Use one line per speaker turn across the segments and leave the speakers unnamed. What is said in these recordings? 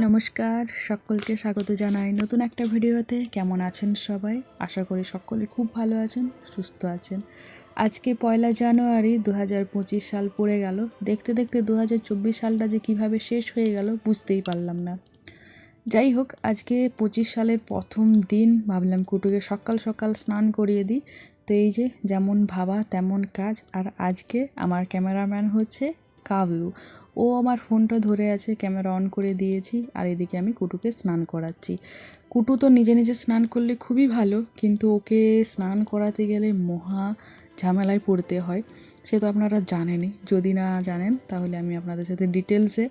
নমস্কার, সকলকে স্বাগত জানাই নতুন একটা ভিডিওতে। কেমন আছেন সবাই? আশা করি সকলে খুব ভালো আছেন, সুস্থ আছেন। আজকে পয়লা জানুয়ারি দু হাজার পঁচিশ সাল পড়ে গেল। দেখতে দেখতে দু হাজার চব্বিশ সালটা যে কীভাবে শেষ হয়ে গেল বুঝতেই পারলাম না। যাই হোক, আজকে পঁচিশ সালের প্রথম দিন ভাবলাম কুটুকে সকাল সকাল স্নান করিয়ে দিই। তো এই যে যেমন ভাবা তেমন কাজ। আর আজকে আমার ক্যামেরাম্যান হচ্ছে কাবলু। ও আমার ফোনটা ধরে আছে ক্যামেরা অন করে দিয়েছি, আর এদিকে আমি কুটুকে স্নান করাচ্ছি। কুটু তো নিজে নিজে স্নান করলে খুবই ভালো, কিন্তু ওকে স্নান করাতে গেলে মহা ঝামেলায় পড়তে হয়। সে তো আপনারা জানেনই। যদি না জানেন, তাহলে আমি আপনাদের সাথে ডিটেলসে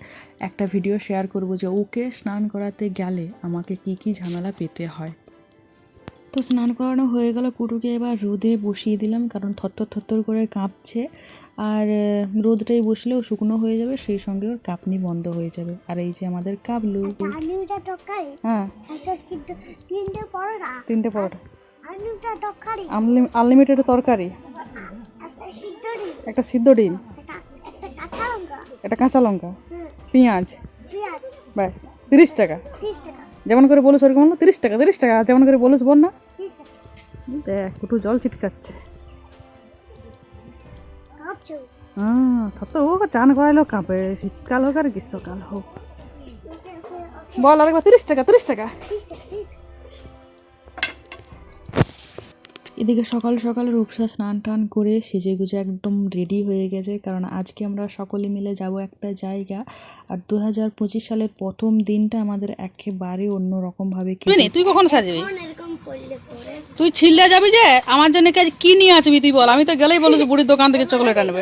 একটা ভিডিও শেয়ার করব যে ওকে স্নান করাতে গেলে আমাকে কি কি ঝামেলা পেতে হয়। তো স্নান করানো হয়ে গেল কুটুকে, এবার রোদে বসিয়ে দিলাম, কারণ থরথর থরথর করে কাঁপছে। আর রোদটাই বসলেও শুকনো হয়ে যাবে সেই সঙ্গে ওর কাঁপনি বন্ধ হয়ে যাবে। আর এই যে আমাদের কাবলু।
আলুটা তরকারি?
হ্যাঁ।
তিনটে পরোটা?
আনলিমিটেড তরকারি।
একটা সিদ্ধ ডিম।
একটা
কাঁচা লঙ্কা?
একটা কাঁচা লঙ্কা। পেঁয়াজ।
পেঁয়াজ।
ব্যাস তিরিশ টাকা। যেমন করে বলুস ওরকম হলো তিরিশ টাকা তিরিশ টাকা যেমন করে বলুস বল না। দেখ একটু জল ছিটকাচ্ছে।
কাঁপছো
হ্যাঁ তো ও চান করাইলো কাঁপে শীতকাল হোক আর গ্রীষ্মকাল হোক বল আরেকবার তিরিশ টাকা তিরিশ টাকা
ত্রিশ টাকা ত্রিশ
এদিকে সকাল সকাল রূপসা স্নান টান করে সেজে গুজে একদম রেডি হয়ে গেছে কারণ আজকে আমরা সকলে মিলে যাব একটা জায়গা। আর দু হাজার পঁচিশ সালের প্রথম দিনটা আমাদের একেবারে অন্যরকমভাবে
তুই নে তুই কখন সাজবি? তুই ছিল্লা যাবি যে? আমার জন্য আজ কি নিয়ে আসবি তুই বল? আমি তো গেলেই বলেছি বুড়ির দোকান থেকে চকলেট আনবে।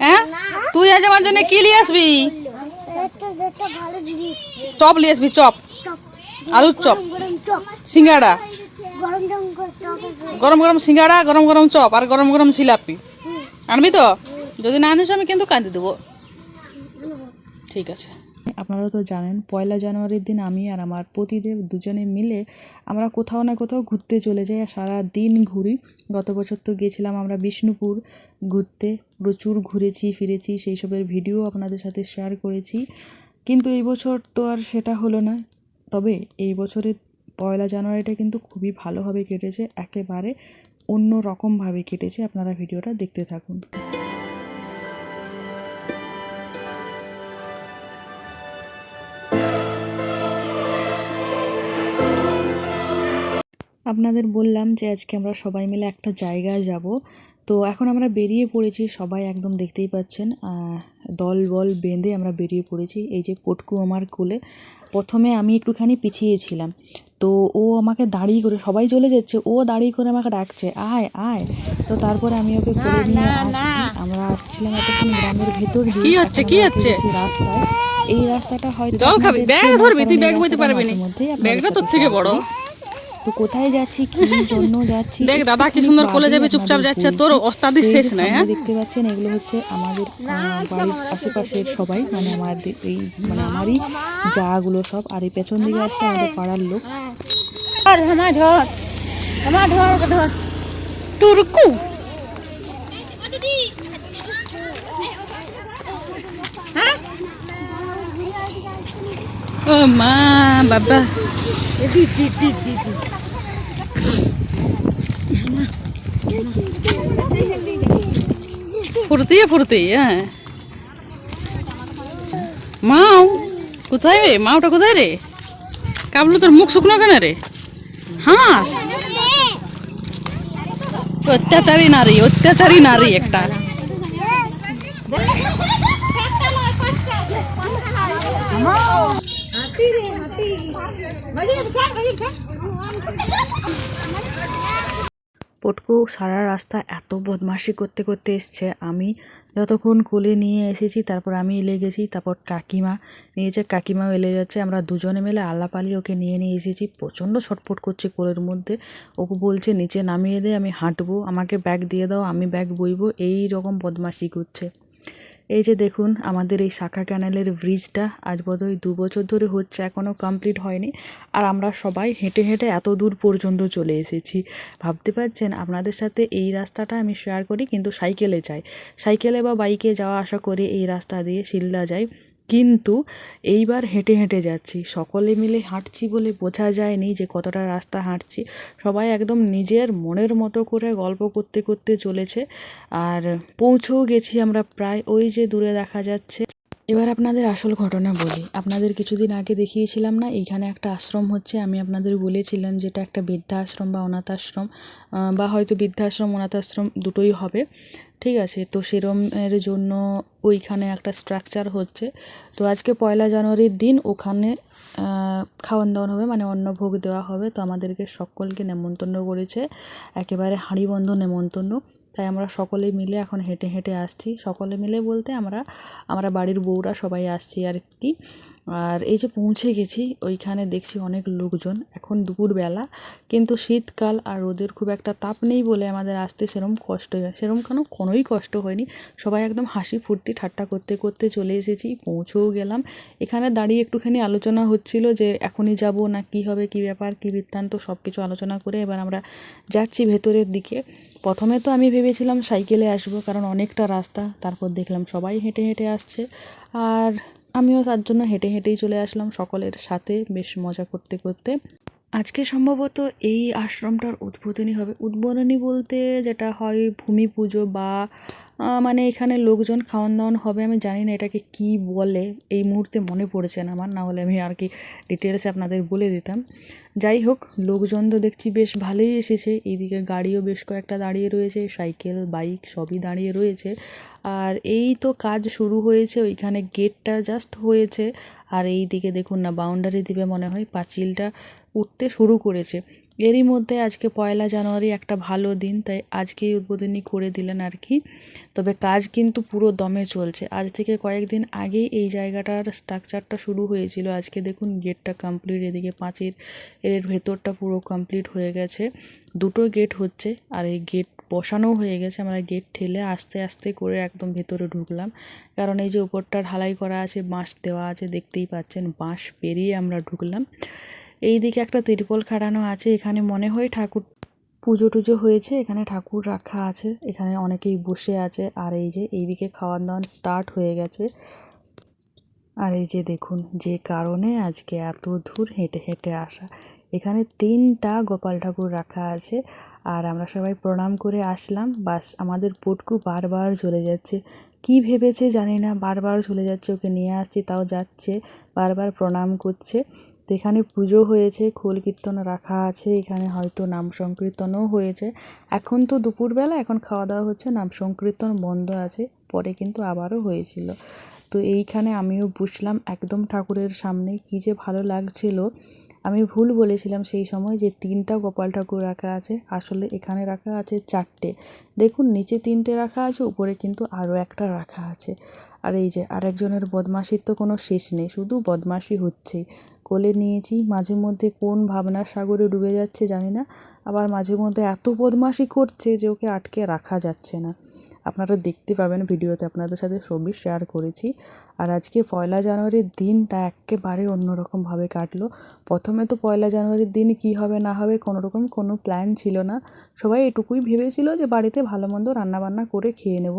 হ্যাঁ? তুই আজ আমার জন্য কি নিয়ে আসবি? চপ নিয়ে আসবি, চপ। আলুর চপ। সিঙ্গাড়া।
গরম গরম
সিঙ্গাড়া, গরম গরম চপ আর গরম গরম
সিলাপি
আনবি তো? যদি না আনিস আমি কিন্তু কাঁদি দেবো। ঠিক আছে।
আপনারা তো জানেন, পয়লা জানুয়ারির দিন আমি আর আমার পতিদেব দুজনে মিলে আমরা কোথাও না কোথাও ঘুরতে চলে যাই, আর সারা দিন ঘুরি। গত বছর তো গেছিলাম আমরা বিষ্ণুপুর ঘুরতে, প্রচুর ঘুরেছি, ফিরেছি, সেই সবের ভিডিও আপনাদের সাথে শেয়ার করেছি। কিন্তু এই বছর তো আর সেটা হলো না। তবে এই বছরের পয়লা জানুয়ারিটা কিন্তু খুবই ভালোভাবে কেটেছে, একেবারে অন্য রকমভাবে কেটেছে। আপনারা ভিডিওটা দেখতে থাকুন। আপনাদের বললাম যে আজকে আমরা সবাই মিলে একটা জায়গায় যাব। তো এখন আমরা বেরিয়ে পড়েছি সবাই একদম দেখতেই পাচ্ছেন দল বল বেঁধে আমরা বেরিয়ে পড়েছি এই যে পটকু আমার কোলে। প্রথমে আমি একটুখানি পিছিয়েছিলাম তো ও আমাকে দাঁড়িয়ে করে সবাই চলে যাচ্ছে ও দাঁড়িয়ে করে আমাকে ডাকছে আয় আয়। তো তারপরে আমি ওকে কোলে নিয়ে আসছি আমরা আসছিলাম এতক্ষণ গ্রামের ভেতর দিয়ে
কি হচ্ছে, কি হচ্ছে?
রাস্তায়। এই রাস্তাটা হয়তো
জল খাবি ব্যাগ ধরবি তুই ব্যাগ বইতে পারবি না। ব্যাগটা তোর থেকে বড়।
করি। তো কোথায় যাচ্ছি কি জন্য যাচ্ছি
দেখ দাদা কি সুন্দর কোলে যাবে চুপচাপ যাচ্ছে তোর ওস্তাদি শেষ নাই হ্যাঁ?
দেখতে পাচ্ছেন এগুলো হচ্ছে আমাদের বাড়ির আশেপাশের সবাই মানে আমাদের এই মানে আমারই যাগুলো সব আর এই পেছন দিকে আসছে আমাদের পাড়ার লোক।
ধর আমার ধর আমার ধর ধর টুরকু। ও মা বাবা ফুর্তি ফুর্তি হ্যাঁ মাও কোথায় রে মাওটা কোথায় রে কাবলু তোর মুখ শুকনো কেন রে হাস অত্যাচারী নারী অত্যাচারী নারী একটা
পটকু সারা রাস্তা এত বদমাশি করতে করতে এসছে। আমি যতক্ষণ কোলে নিয়ে এসেছি, তারপর আমি এলে গেছি, তারপর কাকিমা নিয়েছে কাকিমাও এলে যাচ্ছে, আমরা দুজনে মিলে আলাপালি ওকে নিয়ে নিয়ে এসেছি। প্রচণ্ড ছটফট করছে কোলের মধ্যে। ওকে বলছে, নিচে নামিয়ে দে, আমি হাঁটবো, আমাকে ব্যাগ দিয়ে দাও, আমি ব্যাগ বইবো। এই রকম বদমাশি করছে। এই যে দেখুন, আমাদের এই শাখা ক্যানেলের ব্রিজটা আজ বোধহয় দু বছর ধরে হচ্ছে, এখনও কমপ্লিট হয়নি। আর আমরা সবাই হেঁটে হেঁটে এত দূর পর্যন্ত চলে এসেছি। ভাবতে পারছেন, আপনাদের সাথে এই রাস্তাটা আমি শেয়ার করি, কিন্তু সাইকেলে যাই। সাইকেলে বা বাইকে যাওয়া আসা করে এই রাস্তা দিয়ে শিলদা যাই। কিন্তু এইবার হেঁটে হেঁটে যাচ্ছি। সকলে মিলে হাঁটছি বলে বোঝা যায়নি যে কতটা রাস্তা হাঁটছি। সবাই একদম নিজের মনের মতো করে গল্প করতে করতে চলেছে আর পৌঁছেও গেছি আমরা প্রায় ওই যে দূরে দেখা যাচ্ছে। এবার আপনাদের আসল ঘটনা বলি। আপনাদের কিছুদিন আগে দেখিয়েছিলাম না, এইখানে একটা আশ্রম হচ্ছে। আমি আপনাদের বলেছিলাম যেটা একটা বৃদ্ধাশ্রম বা অনাথ আশ্রম বা হয়তো বৃদ্ধাশ্রম অনাথ আশ্রম দুটোই হবে। ঠিক আছে, তো সেরমের জন্য ওইখানে একটা স্ট্রাকচার হচ্ছে। তো আজকে পয়লা জানুয়ারির দিন ওখানে খাওয়ান দাওয়ান হবে মানে অন্নভোগ দেওয়া হবে। তো আমাদেরকে সকলকে নেমন্তন্ন করেছে, একেবারে হাঁড়িবন্ধ নেমন্তন্ন। তাই আমরা সকলে মিলে এখন হেঁটে হেঁটে আসছি। সকলে মিলে বলতে আমরা আমরা বাড়ির বউরা সবাই আসছি আর কি। আর এই যে পৌঁছে গেছি, ওইখানে দেখছি অনেক লোকজন। এখন দুপুরবেলা, কিন্তু শীতকাল আর রোদের খুব একটা তাপ নেই বলে আমাদের আসতে সেরম কষ্ট সেরম কেন, কোনোই কষ্ট হয়নি। সবাই একদম হাসি ফুর্তি, ঠাট্টা করতে করতে চলে এসেছি, পৌঁছেও গেলাম। এখানে দাঁড়িয়ে একটুখানি আলোচনা হচ্ছিল যে এখনই যাব না কি হবে, কি ব্যাপার, কি বৃত্তান্ত সব কিছু আলোচনা করে এবার আমরা যাচ্ছি ভেতরের দিকে। প্রথমে তো আমি ভেবেছিলাম সাইকেলে আসব, কারণ অনেকটা রাস্তা, তারপর দেখলাম সবাই হেঁটে হেঁটে আসছে। আর আমিও তার জন্য হেঁটে হেঁটেই চলে আসলাম সকলের সাথে বেশ মজা করতে করতে। আজকে সম্ভবত এই আশ্রমটার উদ্বোধনী হবে। উদ্বোধনী বলতে যেটা হয় ভূমি পুজো বা মানে এখানে লোকজন খাওয়ান দাওয়ান হবে, আমি জানি না এটাকে কি বলে। এই মুহূর্তে মনে পড়ছে না আমার না হলে আমি আর কি ডিটেলসে আপনাদের বলে দিতাম। যাই হোক, লোকজন তো দেখছি বেশ ভালোই এসেছে। এইদিকে গাড়িও বেশ কয়েকটা দাঁড়িয়ে রয়েছে, সাইকেল, বাইক সবই দাঁড়িয়ে রয়েছে। আর এই তো কাজ শুরু হয়েছে, ওইখানে গেটটা জাস্ট হয়েছে। আর এই দিকে দেখুন না বাউন্ডারি দিবে মনে হয়, পাঁচিলটা উঠতে শুরু করেছে। এরই মধ্যে আজকে পয়লা জানুয়ারি একটা ভালো দিন, তাই আজকেই উদ্বোধনী করে দিলেন আর কি। তবে কাজ কিন্তু পুরো দমে চলছে। আজ থেকে কয়েকদিন আগেই এই জায়গাটার স্ট্রাকচারটা শুরু হয়েছিল। আজকে দেখুন, গেটটা কমপ্লিট এদিকে পাঁচির, এর ভেতরটা পুরো কমপ্লিট হয়ে গেছে। দুটো গেট হচ্ছে, আর এই গেট বসানো হয়ে গেছে। আমরা গেট ঠেলে আস্তে আস্তে করে একদম ভেতরে ঢুকলাম। কারণ এই যে উপরটা ঢালাই করা আছে, বাঁশ দেওয়া আছে, দেখতেই পাচ্ছেন, বাঁশ পেরিয়ে আমরা ঢুকলাম। এই দিকে একটা তিরপল খাড়ানো আছে, এখানে মনে হয় ঠাকুর পুজো টুজো হয়েছে, এখানে ঠাকুর রাখা আছে, এখানে অনেকেই বসে আছে, আর এই যে এইদিকে খাওয়ান দাওয়ান স্টার্ট হয়ে গেছে। আর এই যে দেখুন, যে কারণে আজকে এত দূর হেঁটে হেঁটে আসা। এখানে তিনটা গোপাল ঠাকুর রাখা আছে, আর আমরা সবাই প্রণাম করে আসলাম। বাস, আমাদের পুটকু বারবার চলে যাচ্ছে। কি ভেবেছে জানি না, বারবার চলে যাচ্ছে, ওকে নিয়ে আসছি, তাও যাচ্ছে, বারবার প্রণাম করছে। এখানে পুজো হয়েছে, খোল কীর্তন রাখা আছে, এখানে হয়তো নাম সংকীর্তনও হয়েছে। এখন তো দুপুরবেলা, এখন খাওয়া দাওয়া হচ্ছে, নাম সংকীর্তন বন্ধ আছে, পরে কিন্তু আবারও হয়েছিল। তো এইখানে আমিও বসলাম একদম ঠাকুরের সামনে কী যে ভালো লাগছিল। আমি ভুল বলেছিলাম সেই সময় যে তিনটা গোপাল ঠাকুর রাখা আছে, আসলে এখানে রাখা আছে চারটে। দেখুন, নিচে তিনটে রাখা আছে, উপরে কিন্তু আরও একটা রাখা আছে। আর এই যে আরেকজনের বদমাশির তো কোনো শেষ নেই, শুধু বদমাশি হচ্ছেই। কোলে নিয়েছি। মাঝে মধ্যে কোন ভাবনার সাগরে ডুবে যাচ্ছে জানি না। আবার মাঝে মধ্যে এত বদমাশি করছে যে ওকে আটকে রাখা যাচ্ছে না। আপনারা দেখতে পাবেন ভিডিওতে আপনাদের সাথে ছবি শেয়ার করেছি। আর আজকে পয়লা জানুয়ারির দিনটা একেবারে অন্যরকমভাবে কাটলো। প্রথমে তো পয়লা জানুয়ারির দিন কী হবে না হবে কোনো রকম কোনো প্ল্যান ছিল না। সবাই এটুকুই ভেবেছিল যে বাড়িতে ভালো মন্দ রান্নাবান্না করে খেয়ে নেব।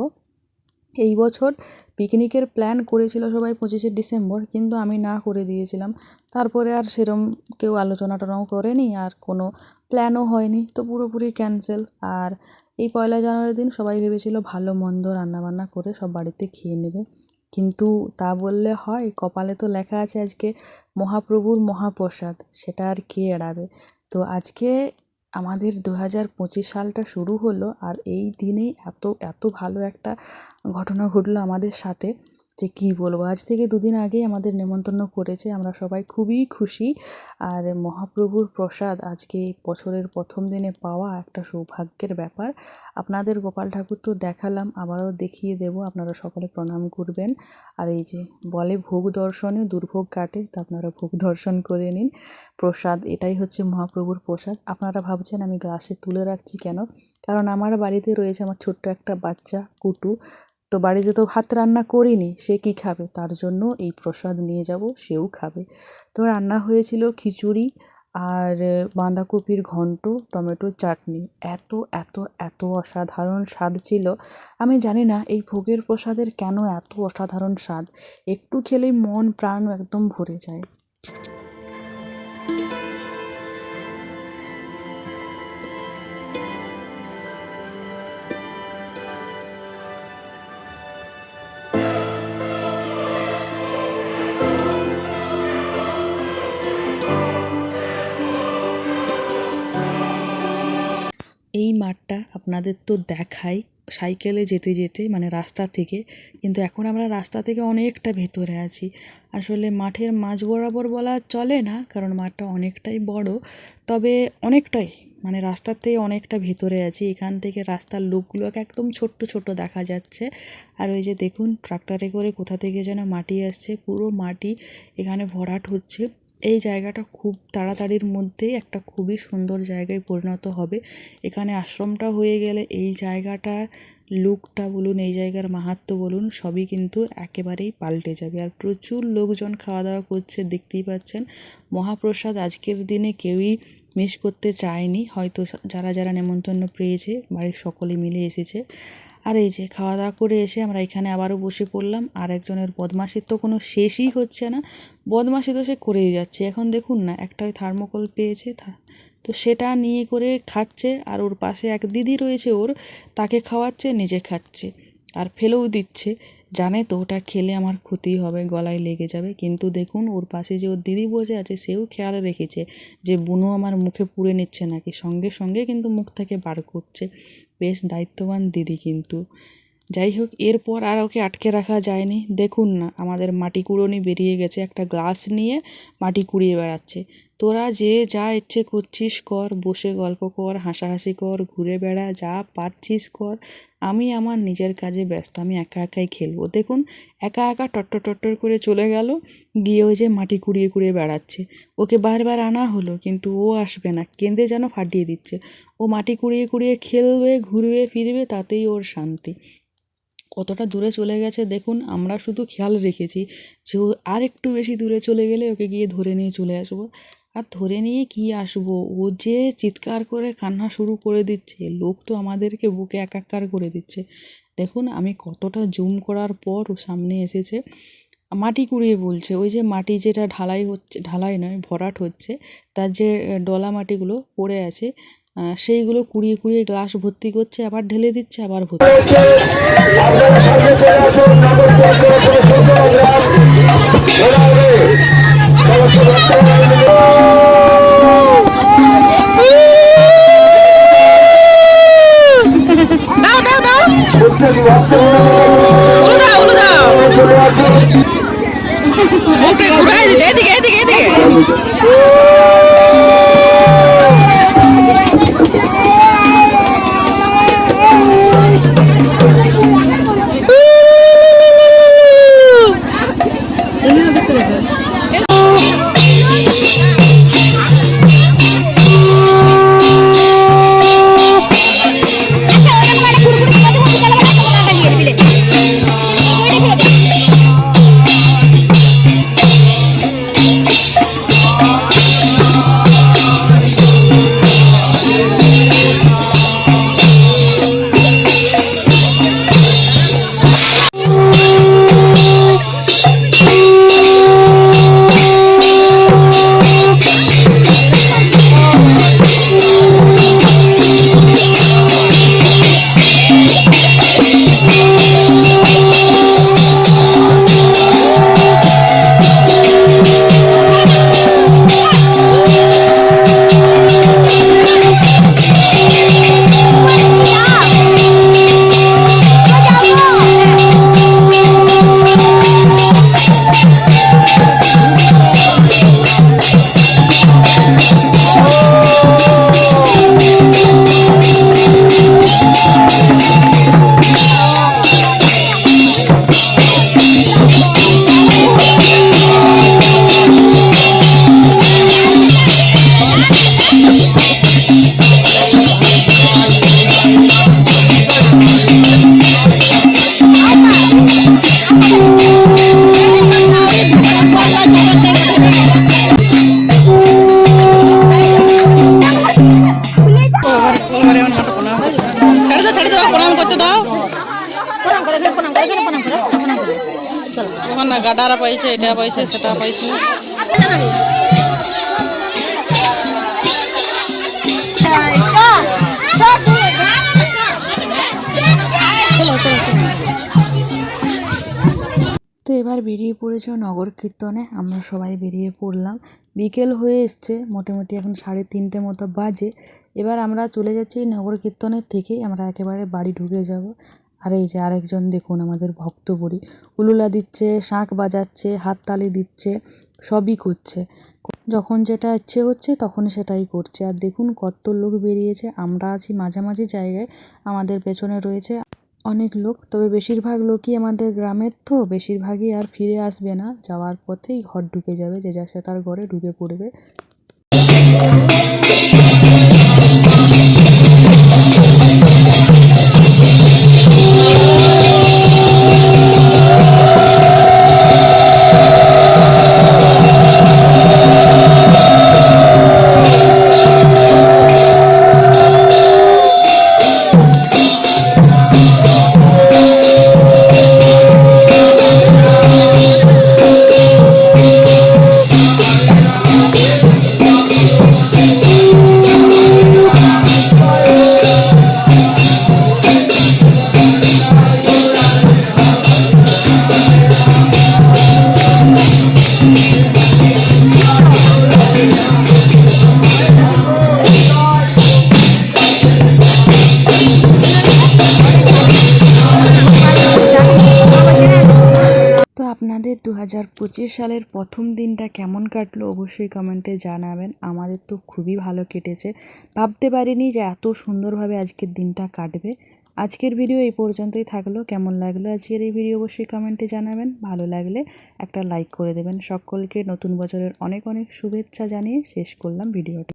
এই বছর পিকনিকের প্ল্যান করেছিল সবাই পঁচিশে ডিসেম্বর, কিন্তু আমি না করে দিয়েছিলাম। তারপরে আর সেরম কেউ আলোচনা টানাও করেনি, আর কোনো প্ল্যানও হয়নি, তো পুরোপুরি ক্যান্সেল আর এই পয়লা জানুয়ারির দিন সবাই ভেবেছিল ভালো মন্দ রান্নাবান্না করে সব বাড়িতে খেয়ে নেবে। কিন্তু তা বললে হয়, কপালে তো লেখা আছে আজকে মহাপ্রভুর মহাপ্রসাদ, সেটা আর কে এড়াবে? তো আজকে আমাদের দু হাজার পঁচিশ সালটা শুরু হলো আর এই দিনেই এত এত ভালো একটা ঘটনা ঘটলো আমাদের সাথে। যে কী বলব? আজ থেকে দুদিন আগেই আমাদের নেমন্তন্ন করেছে। আমরা সবাই খুবই খুশি। আর মহাপ্রভুর প্রসাদ আজকে বছরের প্রথম দিনে পাওয়া একটা সৌভাগ্যের ব্যাপার। আপনাদের গোপাল ঠাকুর তো দেখালাম, আবারও দেখিয়ে দেব। আপনারা সকলে প্রণাম করবেন। আর এই যে বলে ভোগ দর্শনে, দুর্ভোগ কাটে, তো আপনারা ভোগ দর্শন করে নিন। প্রসাদ, এটাই হচ্ছে মহাপ্রভুর প্রসাদ। আপনারা ভাবছেন আমি গ্লাসে তুলে রাখছি কেন? কারণ আমার বাড়িতে রয়েছে আমার ছোট্ট একটা বাচ্চা, কুটু। তো বাড়িতে তো ভাত রান্না করিনি, সে কি খাবে? তার জন্য এই প্রসাদ নিয়ে যাব, সেও খাবে। তো রান্না হয়েছিল খিচুড়ি আর বাঁধাকপির ঘন্ট টমেটোর চাটনি। এত এত এত অসাধারণ স্বাদ ছিল। আমি জানি না এই ভোগের প্রসাদের কেন এত অসাধারণ স্বাদ। একটু খেলেই মন প্রাণ একদম ভরে যায়। আপনাদের তো দেখাই সাইকেলে যেতে যেতে মানে রাস্তা থেকে। কিন্তু এখন আমরা রাস্তা থেকে অনেকটা ভেতরে আছি। আসলে মাঠের মাঝ বরাবর বলা চলে না, কারণ মাঠটা অনেকটাই বড়। তবে অনেকটাই মানে রাস্তার থেকে অনেকটা ভেতরে আছি। এখান থেকে রাস্তার লোকগুলোকে একদম ছোট্ট ছোট্ট দেখা যাচ্ছে। আর ওই যে দেখুন, ট্রাক্টরে করে কোথা থেকে যেন মাটি আসছে, পুরো মাটি এখানে ভরাট হচ্ছে। এই জায়গাটা খুব তাড়াতাড়ির মধ্যেই একটা খুবই সুন্দর জায়গায় পরিণত হবে। এখানে আশ্রমটা হয়ে গেলে এই জায়গাটার লুকটা বলুন, এই জায়গার মাহাত্ম্য বলুন, সবই কিন্তু একেবারেই পাল্টে যাবে। আর প্রচুর লোকজন খাওয়া দাওয়া করছে, দেখতেই পাচ্ছেন। মহাপ্রসাদ আজকের দিনে কেউই মিস করতে চায়নি। হয়তো যারা যারা নেমন্তন্ন পেয়েছে, বাড়ির সকলে মিলে এসেছে। আর এই যে খাওয়া দাওয়া করে এসে আমরা এখানে আবারও বসে পড়লাম। আর একজনের বদমাশির তো কোনো শেষই হচ্ছে না। বদমাশি তো সে করেই যাচ্ছে। এখন দেখুন না, একটা থার্মোকল পেয়েছে তো সেটা নিয়ে করে খাচ্ছে আর ওর পাশে এক দিদি রয়েছে ওর, তাকে খাওয়াচ্ছে, নিজে খাচ্ছে আর ফেলেও দিচ্ছে। জানে তো, ওটা খেলে আমার ক্ষতি হবে, গলায় লেগে যাবে। কিন্তু দেখুন, ওর পাশে যে ওর দিদি বসে আছে, সেও খেয়াল রেখেছে যে বুনো আমার মুখে পুড়ে নিচ্ছে নাকি। সঙ্গে সঙ্গে কিন্তু মুখ থেকে বার করছে। বেশ দায়িত্ববান দিদি কিন্তু। যাই হোক এরপর আর ওকে আটকে রাখা যায়নি। দেখুন না, আমাদের মাটি কুড়োনি বেরিয়ে গেছে। একটা গ্লাস নিয়ে মাটি কুড়িয়ে বেড়াচ্ছে। তোরা যে যা ইচ্ছে করছিস কর, বসে গল্প কর, হাসাহাসি কর, ঘুরে বেড়া, যা পারছিস কর। আমি আমার নিজের কাজে ব্যস্ত, আমি একা একাই খেলব। দেখুন, একা একা টট্টর টট্টর করে চলে গেল, গিয়ে ওই যে মাটি কুড়িয়ে কুড়িয়ে বেড়াচ্ছে। ওকে বারবার আনা হলো, কিন্তু ও আসবে না, কেঁদে যেন ফাটিয়ে দিচ্ছে। ও মাটি কুড়িয়ে কুড়িয়ে খেলবে, ঘুরবে, ফিরবে, তাতেই ওর শান্তি। কতটা দূরে চলে গেছে দেখুন, আমরা শুধু খেয়াল রেখেছি যে ও আর একটু বেশি দূরে চলে গেলে ওকে গিয়ে ধরে নিয়ে চলে আসব। আর ধরে নিয়ে কি আসব? ও যে চিৎকার করে কান্না শুরু করে দিচ্ছে, লোক তো আমাদেরকে বুকে একাকার করে দিচ্ছে। দেখুন, আমি কতটা জুম করার পর ও সামনে এসেছে। মাটি কুড়িয়ে বলছে, ওই যে মাটি যেটা ঢালাই হচ্ছে, ঢালাই নয়, ভরাট হচ্ছে, তার যে ডলা মাটিগুলো পড়ে আছে সেইগুলো কুড়িয়ে কুড়িয়ে গ্লাস ভর্তি করছে আবার ঢেলে দিচ্ছে আবার ভর্তি।
দাও গাডারা পাইছে, এটা পাইছে, সেটা পাইছে।
তো এবার বেরিয়ে পড়েছে নগর কীর্তনে, আমরা সবাই বেরিয়ে পড়লাম। বিকেল হয়ে এসছে, মোটামুটি এখন সাড়ে তিনটে মতো বাজে। এবার আমরা চলে যাচ্ছি নগর কীর্তনের থেকে, আমরা একেবারে বাড়ি ঢুকে যাব। আর এই যে আরেকজন দেখুন আমাদের ভক্তপুরী উলুলা দিচ্ছে, শাঁখ বাজাচ্ছে হাততালি দিচ্ছে, সবই করছে। যখন যেটা ইচ্ছে হচ্ছে তখন সেটাই করছে। আর দেখুন কত লোক বেরিয়েছে, আমরা আছি মাঝামাঝি জায়গায়, আমাদের পেছনে রয়েছে অনেক লোক। তবে বেশিরভাগ লোকই আমাদের গ্রামের তো, বেশিরভাগই আর ফিরে আসবে না। যাওয়ার পথেই ঘর ঢুকে যাবে, যে যা সে তার ঘরে ঢুকে পড়বে। দু হাজার পঁচিশ সালের প্রথম দিনটা কেমন কাটলো অবশ্যই কমেন্টে জানাবেন। আমাদের তো খুবই ভালো কেটেছে। ভাবতে পারিনি যে এত সুন্দরভাবে আজকের দিনটা কাটবে। আজকের ভিডিও এই পর্যন্তই থাকল। কেমন লাগল আজকের এই ভিডিও অবশ্যই কমেন্টে জানাবেন। ভালো লাগলে একটা লাইক করে দেবেন। সকলকে নতুন বছরের অনেক অনেক শুভেচ্ছা জানিয়ে শেষ করলাম ভিডিওটি